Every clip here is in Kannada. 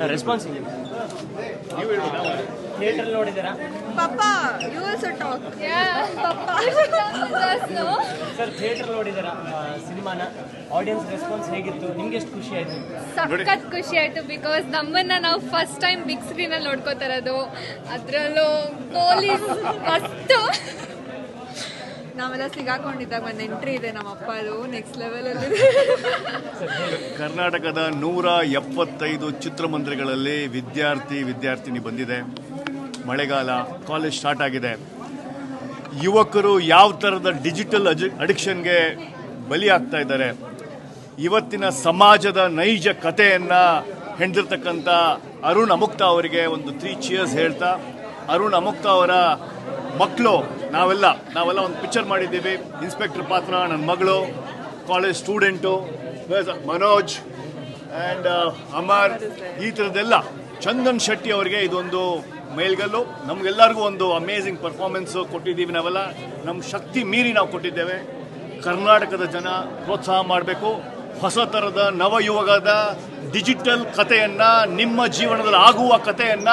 ರೆಸ್ಪಾನ್ಸ್ ಥಿಯೇಟರ್ ನೋಡಿದ್ದೀರಾ? Papa, ಟಾಕ್ also ಪಪ್ಪಾ ಸರ್ ಥಿಯೇಟರ್ ನೋಡಿದ್ದೀರಾ? ಸಿನಿಮಾನ? ಆಡಿಯನ್ಸ್ ರೆಸ್ಪಾನ್ಸ್ ಹೇಗಿತ್ತು? ನಿಮ್ಗೆ ಎಷ್ಟು ಖುಷಿ ಆಯ್ತು? ಸಖತ್ ಖುಷಿ ಆಯ್ತು ಬಿಕಾಸ್ ನಮ್ಮನ್ನ ನಾವು ಫಸ್ಟ್ ಟೈಮ್ ಬಿಗ್ ಸ್ಕ್ರೀನ್ ಅಲ್ಲಿ ನೋಡ್ಕೋತಾ ಇರೋದು. ಅದ್ರಲ್ಲೂ ಪೊಲೀಸ್ ಫಸ್ಟ್ ನಾವೆಲ್ಲ ಸಿಗಾಕೊಂಡಿದ್ದಾಗ ಒಂದು ಎಂಟ್ರಿ ಇದೆ ನಮ್ಮ ಅಪ್ಪದು ನೆಕ್ಸ್ಟ್ ಲೆವೆಲ್ ಅಲ್ಲಿ. ಕರ್ನಾಟಕದ ನೂರ ಎಪ್ಪತ್ತೈದು ಚಿತ್ರಮಂದಿರಗಳಲ್ಲಿ ವಿದ್ಯಾರ್ಥಿ, ವಿದ್ಯಾರ್ಥಿನಿ ಬಂದಿದೆ. ಮಳೆಗಾಲ, ಕಾಲೇಜ್ ಸ್ಟಾರ್ಟ್ ಆಗಿದೆ. ಯುವಕರು ಯಾವ ಥರದ ಡಿಜಿಟಲ್ ಅಜಿ ಅಡಿಕ್ಷನ್ಗೆ ಬಲಿಯಾಗ್ತಾ ಇದ್ದಾರೆ? ಇವತ್ತಿನ ಸಮಾಜದ ನೈಜ ಕಥೆಯನ್ನು ಹೆಣ್ದಿರ್ತಕ್ಕಂಥ ಅರುಣ್ ಅಮುಕ್ತ ಅವರಿಗೆ ಒಂದು ತ್ರೀ ಚಿಯರ್ಸ್ ಹೇಳ್ತಾ, ಅರುಣ್ ಅಮುಕ್ತ ಅವರ ಮಕ್ಕಳು ನಾವೆಲ್ಲ ನಾವೆಲ್ಲ ಒಂದು ಪಿಕ್ಚರ್ ಮಾಡಿದ್ದೀವಿ. ಇನ್ಸ್ಪೆಕ್ಟರ್ ಪಾತ್ರ ನನ್ನ ಮಗಳು college student Manoj and Amar ಈ ಥರದ್ದೆಲ್ಲ ಚಂದನ್ ಶೆಟ್ಟಿ ಅವರಿಗೆ ಇದೊಂದು ಮೇಲ್ಗಲ್ಲು. ನಮಗೆಲ್ಲರಿಗೂ ಒಂದು ಅಮೇಝಿಂಗ್ ಪರ್ಫಾರ್ಮೆನ್ಸು ಕೊಟ್ಟಿದ್ದೀವಿ ನಾವೆಲ್ಲ. ನಮ್ಮ ಶಕ್ತಿ ಮೀರಿ ನಾವು ಕೊಟ್ಟಿದ್ದೇವೆ. ಕರ್ನಾಟಕದ ಜನ ಪ್ರೋತ್ಸಾಹ ಮಾಡಬೇಕು. ಹೊಸ ಥರದ ನವಯುವಕದ ಡಿಜಿಟಲ್ ಕಥೆಯನ್ನು, ನಿಮ್ಮ ಜೀವನದಲ್ಲಿ ಆಗುವ ಕಥೆಯನ್ನ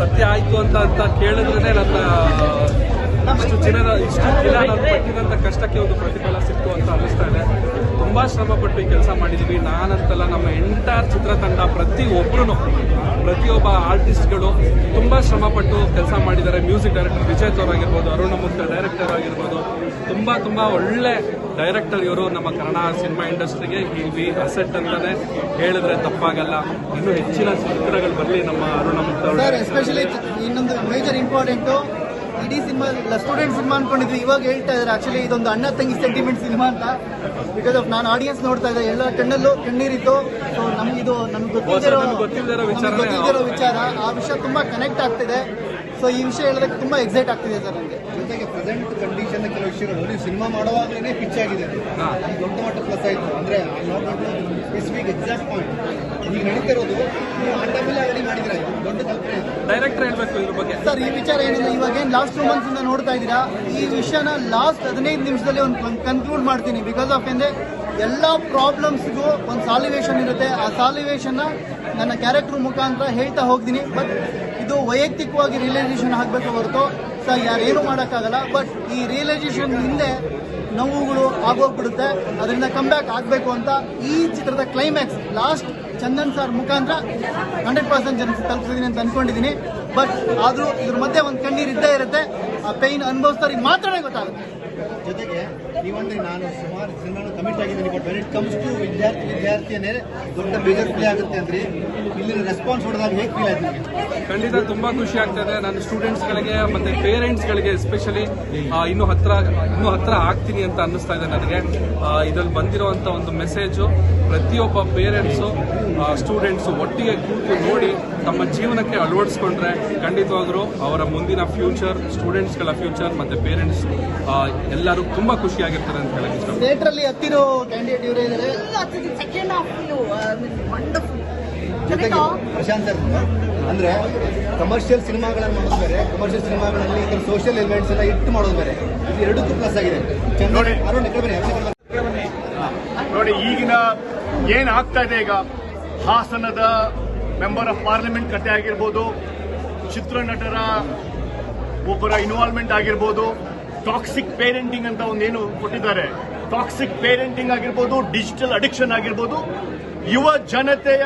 ಸತ್ಯ ಆಯ್ತು ಅಂತ ಅಂತ ಕೇಳಿದ್ರೆ ನನ್ನ, ಇಷ್ಟು ಚಿನ್ನದ, ಇಷ್ಟು ದಿನ ನಾನು ಪಟ್ಟಿದಂತ ಕಷ್ಟಕ್ಕೆ ಒಂದು ಪ್ರತಿಫಲ ಸಿಕ್ತು ಅಂತ ಅನ್ನಿಸ್ತಾ ಇದೆ. ತುಂಬಾ ಶ್ರಮಪಟ್ಟು ಈ ಕೆಲಸ ಮಾಡಿದೀವಿ. ನಾನಂತಲ್ಲ ನಮ್ಮ ಎಂಟೈರ್ ಚಿತ್ರತಂಡ ಪ್ರತಿ ಒಬ್ರು ಪ್ರತಿಯೊಬ್ಬ ಆರ್ಟಿಸ್ಟ್ಗಳು ತುಂಬಾ ಶ್ರಮಪಟ್ಟು ಕೆಲಸ ಮಾಡಿದ್ದಾರೆ. ಮ್ಯೂಸಿಕ್ ಡೈರೆಕ್ಟರ್ ವಿಜಯ್ ತೋರ್ ಆಗಿರ್ಬೋದು, ಅರುಣ ಮುಕ್ತ ಡೈರೆಕ್ಟರ್ ಆಗಿರ್ಬೋದು. ತುಂಬಾ ತುಂಬಾ ಒಳ್ಳೆ ಡೈರೆಕ್ಟರ್ ಇವರು ನಮ್ಮ ಕನ್ನಡ ಸಿನಿಮಾ ಇಂಡಸ್ಟ್ರಿಗೆ ಇಲ್ಲಿ ಅಸೆಟ್ ಅಂತಾನೆ ಹೇಳಿದ್ರೆ ತಪ್ಪಾಗಲ್ಲ. ಇನ್ನೂ ಹೆಚ್ಚಿನ ಚಿತ್ರಗಳು ಬರಲಿ ನಮ್ಮ ಅರುಣ ಎಸ್ಪೆಷಲಿ ಇನ್ನೊಂದು ಮೇಜರ್ ಇಂಪಾರ್ಟೆಂಟು ಇಡೀ ಸಿನಿಮಾ ಸ್ಟೂಡೆಂಟ್ ಸಿನಿಮಾ ಅನ್ಕೊಂಡಿದ್ವಿ. ಇವಾಗ ಹೇಳ್ತಾ ಇದ್ದಾರೆ. ಆಕ್ಚುಲಿ ಇದೊಂದು ಅಣ್ಣ ತಂಗಿ ಸೆಂಟಿಮೆಂಟ್ ಸಿನಿಮಾ ಅಂತ. ಬಿಕಾಸ್ ಆಫ್ ನಾನು ಆಡಿಯನ್ಸ್ ನೋಡ್ತಾ ಇದ್ದೆ. ಎಲ್ಲ ಕಣ್ಣಲ್ಲೂ ಕಣ್ಣೀರಿತ್ತು. ಸೊ ನಮಗಿದು ನಮ್ಗೆ ಇದು ನಮ್ಗೆ ಗೊತ್ತಿರೋ ನಮ್ಗೆ ವಿಚಾರ. ಆ ವಿಷಯ ತುಂಬಾ ಕನೆಕ್ಟ್ ಆಗ್ತಿದೆ. ಸೊ ಈ ವಿಷಯ ಹೇಳೋದಕ್ಕೆ ತುಂಬಾ ಎಕ್ಸೈಟ್ ಆಗ್ತಿದೆ ಸರ್ ನನಗೆ ಜೊತೆಗೆ ಪ್ರೆಸೆಂಟ್ ಕಂಡೀಷನ್ ಕೆಲವು ವಿಷಯಗಳು. ನೀವು ಸಿನಿಮಾ ಮಾಡುವಾಗಲೇ ಪಿಚ್ ಆಗಿದೆ ಅದು. ದೊಡ್ಡ ಮಟ್ಟ ಪ್ಲಸ್ ಆಯಿತು. ಅಂದರೆ ಸ್ಪೆಸಿಫಿಕ್ ಎಕ್ಸಾಕ್ಟ್ ಪಾಯಿಂಟ್ ಈಗ ನಡೀತಿರೋದು ನೀವು ಆ ಟೈಮಲ್ಲಿ ಆಲ್ರೆಡಿ ಮಾಡಿದಿರ ಇದು ದೊಡ್ಡ ಕಲ್ಪನೆ ಡೈರೆಕ್ಟರ್ ಹೇಳಬೇಕು ಇದ್ರ ಬಗ್ಗೆ. ಸರ್ ಈ ವಿಚಾರ ಏನಿದೆ? ಇವಾಗ ಏನು ಲಾಸ್ಟ್ ಟೂ ಮಂತ್ಸ್ ಇಂದ ನೋಡ್ತಾ ಇದ್ದೀರಾ? ಈ ವಿಷಯನ ಲಾಸ್ಟ್ ಹದಿನೈದು ನಿಮಿಷದಲ್ಲಿ ಒಂದು ಕನ್ಕ್ಲೂಡ್ ಮಾಡ್ತೀನಿ. ಬಿಕಾಸ್ ಆಫ್ ಎಂದ್ರೆ ಎಲ್ಲ ಪ್ರಾಬ್ಲಮ್ಸ್ಗೂ ಒಂದು ಸಾಲ್ಯುವೇಷನ್ ಇರುತ್ತೆ. ಆ ಸಾಲ್ಯುವೇಷನ್ನ ನನ್ನ ಕ್ಯಾರೆಕ್ಟರ್ ಮುಖಾಂತರ ಹೇಳ್ತಾ ಹೋಗ್ತೀನಿ. ಬಟ್ ಇದು ವೈಯಕ್ತಿಕವಾಗಿ ರಿಯಲೈಸೇಷನ್ ಆಗಬೇಕು ಹೊರತು. ಸರ್ ಯಾರೇನು ಮಾಡೋಕ್ಕಾಗಲ್ಲ ಬಟ್ ಈ ರಿಯಲೈಸೇಷನ್ ಹಿಂದೆ ನೋವುಗಳು ಆಗೋಗ್ಬಿಡುತ್ತೆ. ಅದರಿಂದ ಕಮ್ ಬ್ಯಾಕ್ ಆಗಬೇಕು ಅಂತ ಈ ಚಿತ್ರದ ಕ್ಲೈಮ್ಯಾಕ್ಸ್ ಲಾಸ್ಟ್ ಚಂದನ್ ಸರ್ ಮುಖಾಂತರ ಹಂಡ್ರೆಡ್ ಪರ್ಸೆಂಟ್ ಜನ ತಲುಪಿಸಿದ್ದೀನಿ ಅಂತ ಅನ್ಕೊಂಡಿದ್ದೀನಿ ಬಟ್ ಆದರೂ ಇದ್ರ ಮಧ್ಯೆ ಒಂದು ಕಣ್ಣೀರು ಇದ್ದೇ ಇರುತ್ತೆ. ಆ ಪೈನ್ ಅನುಭವಿಸ್ತಾರೆ ಮಾತ್ರನೇ ಗೊತ್ತಾಗುತ್ತೆ. ಜೊತೆಗೆ ನೀವಂದ್ರೆ ನಾನು ಸುಮಾರು ಸಿನಿಮಾನು ಕಮಿಟ್ ಆಗಿದ್ದೀನಿ but when it comes to ವಿದ್ಯಾರ್ಥಿ ವಿದ್ಯಾರ್ಥಿಯನ್ನೇ ದೊಡ್ಡ ಮೇಜರ್ ಪ್ಲೇ ಆಗುತ್ತೆ ಅಂದ್ರೆ ಇಲ್ಲಿ ರೆಸ್ಪಾನ್ಸ್ ಹೊಡೆದಾಗ ಹೇಗೆ ಫೀಲ್ ಆಯ್ತು ಖಂಡಿತ ತುಂಬಾ ಖುಷಿ ಆಗ್ತದೆ. ನನ್ನ ಸ್ಟೂಡೆಂಟ್ಸ್ಗಳಿಗೆ ಮತ್ತೆ ಪೇರೆಂಟ್ಸ್ಗಳಿಗೆ ಎಸ್ಪೆಷಲಿ ಇನ್ನು ಹತ್ರ ಇನ್ನು ಹತ್ರ ಆಗ್ತೀನಿ ಅಂತ ಅನ್ನಿಸ್ತಾ ಇದೆ ನನಗೆ. ಇದರಲ್ಲಿ ಬಂದಿರುವಂತ ಒಂದು ಮೆಸೇಜು ಪ್ರತಿಯೊಬ್ಬ ಪೇರೆಂಟ್ಸು ಸ್ಟೂಡೆಂಟ್ಸು ಒಟ್ಟಿಗೆ ಕೂತು ನೋಡಿ ತಮ್ಮ ಜೀವನಕ್ಕೆ ಅಳವಡಿಸ್ಕೊಂಡ್ರೆ ಖಂಡಿತವಾಗ್ಲೂ ಅವರ ಮುಂದಿನ ಫ್ಯೂಚರ್ ಸ್ಟೂಡೆಂಟ್ಸ್ಗಳ ಫ್ಯೂಚರ್ ಮತ್ತೆ ಪೇರೆಂಟ್ಸ್ ಎಲ್ಲರೂ ತುಂಬಾ ಖುಷಿಯಾಗಿರ್ತಾರೆ ಅಂತ ಹೇಳಕ್ ಇಷ್ಟ ಥಿಯೇಟ್ರಲ್ಲಿ ಹತ್ತಿರೋ ಕ್ಯಾಂಡಿಡೇಟ್ ಇವರೇ ಇದ್ದಾರೆ ಸೆಕೆಂಡ್ ಹಾಫ್ ವಂಡರ್ಫುಲ್ ಜೊತೆಗೆ ಪ್ರಶಾಂತ್ ಸರ್ ಅಂದ್ರೆ ಕಮರ್ಷಿಯಲ್ ಸಿನಿಮಾಗಳನ್ನು ಮಾಡೋದು ಬೇರೆ ಕಮರ್ಷಿಯಲ್ ಸಿನಿಮಾಗಳಲ್ಲಿ ಈ ಸೋಷಿಯಲ್ ಎಲಿಮೆಂಟ್ಸ್ ಎಲ್ಲ ಇಟ್ಟು ಮಾಡೋದು ಬೇರೆ. ಇದು ಎರಡಕ್ಕೂ ಪ್ಲಸ್ ಆಗಿದೆ. ನೋಡಿ. ಈಗಿನ ಏನ್ ಆಗ್ತಾ ಇದೆ ಈಗ? ಹಾಸನದ ಮೆಂಬರ್ ಆಫ್ ಪಾರ್ಲಿಮೆಂಟ್ ಕತೆ ಆಗಿರ್ಬೋದು ಚಿತ್ರನಟರ ಒಬ್ಬರ ಇನ್ವಾಲ್ವ್ಮೆಂಟ್ ಆಗಿರ್ಬೋದು ಟಾಕ್ಸಿಕ್ ಪೇರೆಂಟಿಂಗ್ ಅಂತ ಒಂದೇನು ಕೊಟ್ಟಿದ್ದಾರೆ. ಟಾಕ್ಸಿಕ್ ಪೇರೆಂಟಿಂಗ್ ಆಗಿರ್ಬೋದು ಡಿಜಿಟಲ್ ಅಡಿಕ್ಷನ್ ಆಗಿರ್ಬೋದು, ಯುವ ಜನತೆಯ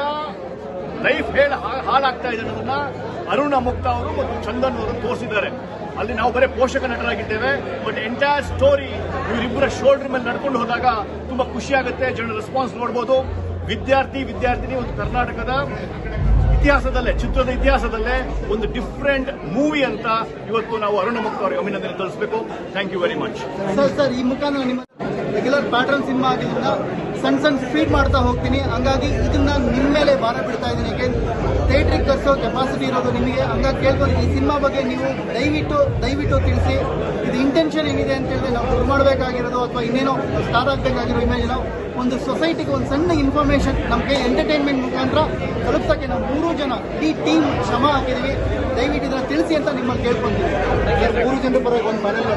ಲೈಫ್ ಹೇಳ ಹಾಳಾಗ್ತಾ ಇದೆ ಅನ್ನೋದನ್ನ ಅರುಣ ಮುಕ್ತ ಅವರು ಮತ್ತು ಚಂದನ್ ಅವರು ತೋರಿಸಿದ್ದಾರೆ. ಅಲ್ಲಿ ನಾವು ಬರೀ ಪೋಷಕ ನಟರಾಗಿದ್ದೇವೆ ಬಟ್ ಎಂಟೈರ್ ಸ್ಟೋರಿ ಇವರಿಬ್ಬರ ಶೋಲ್ಡರ್ ಮೇಲೆ ನಡ್ಕೊಂಡು ಹೋದಾಗ ತುಂಬಾ ಖುಷಿ ಆಗುತ್ತೆ, ಜನರ ರೆಸ್ಪಾನ್ಸ್ ನೋಡ್ಬೋದು. ವಿದ್ಯಾರ್ಥಿ, ವಿದ್ಯಾರ್ಥಿನಿ ಒಂದು ಕರ್ನಾಟಕದ ಇತಿಹಾಸದಲ್ಲೇ, ಚಿತ್ರದ ಇತಿಹಾಸದಲ್ಲೇ ಒಂದು ಡಿಫ್ರೆಂಟ್ ಮೂವಿ ಅಂತ ಇವತ್ತು ನಾವು ಅರುಣ ಮುಕ್ತ ಅವರಿಗೆ ಅಭಿನಂದನೆ ತೋರಿಸಬೇಕು. Thank you very much sir sir ಈ ಮುಖಾಂತರ ನಿಮ್ಮ ರೆಗ್ಯುಲರ್ ಪ್ಯಾಟರ್ನ್ ಸಿನಿಮಾ ಆಗಿದ್ದರಿಂದ ಸಣ್ಣ ಸಣ್ಣ ಸ್ಪೀಡ್ ಮಾಡ್ತಾ ಹೋಗ್ತೀನಿ. ಹಂಗಾಗಿ ಇದನ್ನ ನಿಮ್ಮ ಮೇಲೆ ಭಾರ ಬಿಡ್ತಾ ಇದ್ದೀನಿ. ಯಾಕೆ ಥಿಯೇಟ್ರಿಗೆ ಕರ್ಸೋ ಕೆಪಾಸಿಟಿ ಇರೋದು ನಿಮಗೆ. ಹಂಗಾಗಿ ಕೇಳ್ಬೋದು ಈ ಸಿನಿಮಾ ಬಗ್ಗೆ ನೀವು ದಯವಿಟ್ಟು ದಯವಿಟ್ಟು ತಿಳಿಸಿ. ಇದು ಇಂಟೆನ್ಷನ್ ಏನಿದೆ ಅಂತ ಹೇಳಿದ್ರೆ ನಾವು ಶುರು ಮಾಡಬೇಕಾಗಿರೋದು ಅಥವಾ ಇನ್ನೇನೋ ಸ್ಟಾರ್ ಆಗಬೇಕಾಗಿರೋ ಇಮೇಜ್ ಒಂದು ಸೊಸೈಟಿಗೆ ಒಂದು ಸಣ್ಣ ಇನ್ಫಾರ್ಮೇಷನ್ ನಮಗೆ ಎಂಟರ್ಟೈನ್ಮೆಂಟ್ ಮುಖಾಂತರ ತಲುಪ್ಸೋಕ್ಕೆ ನಾವು ಮೂರು ಜನ ಇಡೀ ಟೀಮ್ ಶ್ರಮ ಹಾಕಿದ್ದೀವಿ. ದಯವಿಟ್ಟು ಇದನ್ನ ತಿಳಿಸಿ ಅಂತ ನಿಮ್ಮಲ್ಲಿ ಕೇಳ್ಕೊಂತೀವಿ ಮೂರು ಜನರು ಪರವಾಗಿ ಒಂದು ಮನೇಲಿ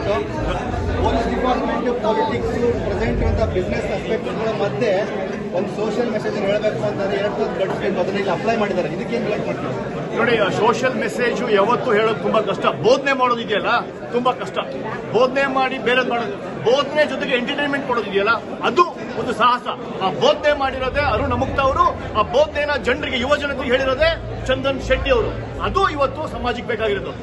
ಪೊಲೀಸ್ ಡಿಪಾರ್ಟ್ಮೆಂಟ್ ಪಾಲಿಟಿಕ್ಸ್ ಪ್ರೆಸೆಂಟ್ ಇರುವಂತಹ ಬಿಸ್ನೆಸ್ ಅಸ್ಪೆಕ್ಟ್ಗಳ ಮಧ್ಯೆ ಒಂದು ಸೋಷಿಯಲ್ ಮೆಸೇಜ್ ಹೇಳಬೇಕು ಅಂತಂದ್ರೆ ಎರಡು ಸಾವಿರದ ಗಡಿಸ್ಬೇಕು ಅದನ್ನ ಇಲ್ಲಿ ಅಪ್ಲೈ ಮಾಡಿದ್ದಾರೆ. ಇದಕ್ಕೇನು ರಿಲೇಟ್ ಮಾಡ್ತೀವಿ ನೋಡಿ ಸೋಷಿಯಲ್ ಮೆಸೇಜು ಯಾವತ್ತು ಹೇಳೋದು ತುಂಬಾ ಕಷ್ಟ. ಬೋಧನೆ ಮಾಡೋದಿದೆಯಲ್ಲ ತುಂಬಾ ಕಷ್ಟ. ಬೋಧನೆ ಮಾಡಿ ಬೇರೆ ಮಾಡೋದು. ಬೋಧನೆ ಜೊತೆಗೆ ಎಂಟರ್ಟೈನ್ಮೆಂಟ್ ಕೊಡೋದಿದೆಯಲ್ಲ ಅದು ಒಂದು ಸಾಹಸ. ಆ ಬೋಧನೆ ಮಾಡಿರೋದೇ ಅರುಣ್ ಅಮುಕ್ತ ಅವರು, ಆ ಬೋಧನೆನ ಜನರಿಗೆ ಯುವ ಜನತೆಗೆ ಹೇಳಿರೋದೇ ಚಂದನ್ ಶೆಟ್ಟಿ ಅವರು. ಅದು ಇವತ್ತು ಸಮಾಜಕ್ಕೆ ಬೇಕಾಗಿರೋದು.